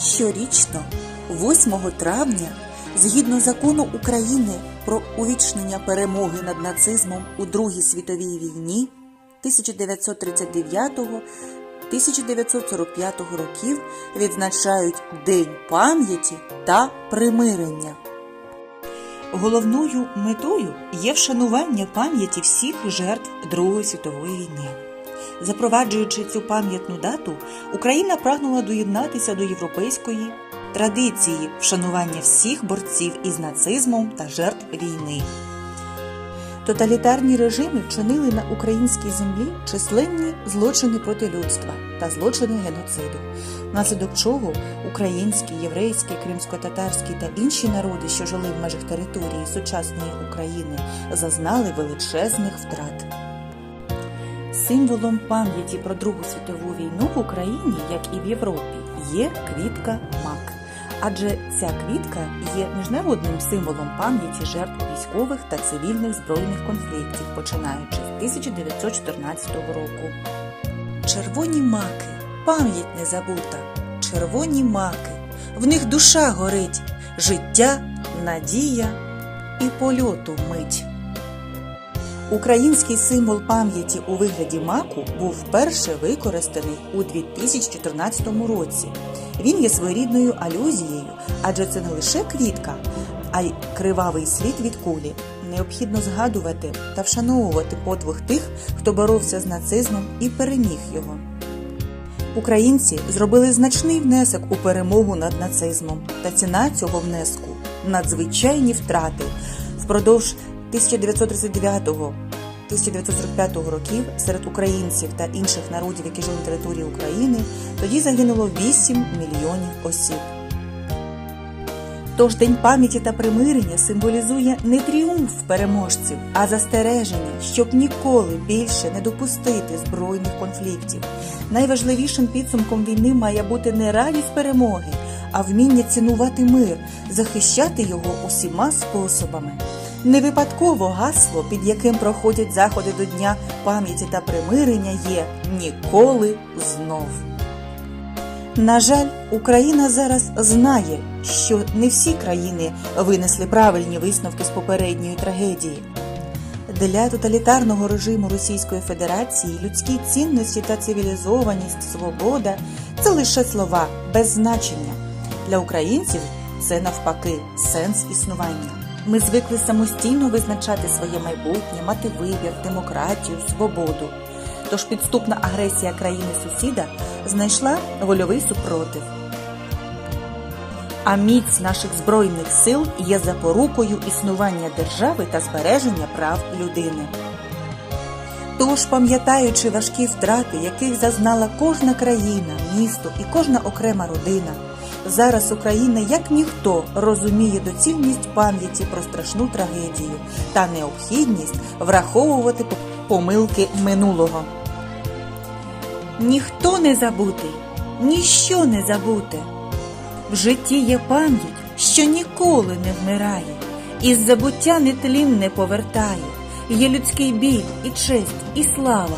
Щорічно, 8 травня, згідно закону України про увічнення перемоги над нацизмом у Другій світовій війні 1939-1945 років відзначають День пам'яті та примирення. Головною метою є вшанування пам'яті всіх жертв Другої світової війни. Запроваджуючи цю пам'ятну дату, Україна прагнула доєднатися до європейської традиції вшанування всіх борців із нацизмом та жертв війни. Тоталітарні режими вчинили на українській землі численні злочини проти людства та злочини геноциду, внаслідок чого українські, єврейські, кримсько-татарські та інші народи, що жили в межах території сучасної України, зазнали величезних втрат. Символом пам'яті про Другу світову війну в Україні, як і в Європі, є квітка мак. Адже ця квітка є міжнародним символом пам'яті жертв військових та цивільних збройних конфліктів, починаючи з 1914 року. Червоні маки, пам'ять не забута, червоні маки, в них душа горить, життя, надія і польоту мить. Український символ пам'яті у вигляді маку був вперше використаний у 2014 році. Він є своєрідною алюзією, адже це не лише квітка, а й кривавий слід від кулі. Необхідно згадувати та вшановувати подвиг тих, хто боровся з нацизмом і переміг його. Українці зробили значний внесок у перемогу над нацизмом, та ціна цього внеску надзвичайні втрати впродовж 1939-1945 років серед українців та інших народів, які жили на території України, тоді загинуло 8 мільйонів осіб. Тож День пам'яті та примирення символізує не тріумф переможців, а застереження, щоб ніколи більше не допустити збройних конфліктів. Найважливішим підсумком війни має бути не радість перемоги, а вміння цінувати мир, захищати його усіма способами. Не випадково гасло, під яким проходять заходи до Дня пам'яті та примирення, є ніколи знов. На жаль, Україна зараз знає, що не всі країни винесли правильні висновки з попередньої трагедії. Для тоталітарного режиму Російської Федерації людські цінності та цивілізованість, свобода це лише слова без значення. Для українців це навпаки сенс існування. Ми звикли самостійно визначати своє майбутнє, мати вибір, демократію, свободу. Тож підступна агресія країни-сусіда знайшла вольовий супротив. А міць наших збройних сил є запорукою існування держави та збереження прав людини. Тож, пам'ятаючи важкі втрати, яких зазнала кожна країна, місто і кожна окрема родина, зараз Україна як ніхто розуміє доцільність пам'яті про страшну трагедію та необхідність враховувати помилки минулого. Ніхто не забутий, ніщо не забуте. В житті є пам'ять, що ніколи не вмирає, із забуття нетлін не повертає, є людський біль і честь, і слава.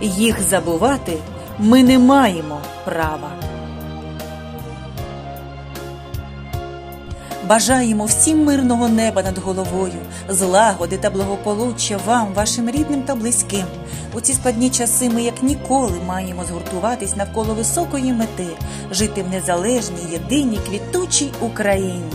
Їх забувати ми не маємо права. Бажаємо всім мирного неба над головою, злагоди та благополуччя вам, вашим рідним та близьким. У ці складні часи ми як ніколи маємо згуртуватись навколо високої мети, жити в незалежній, єдиній, квітучій Україні.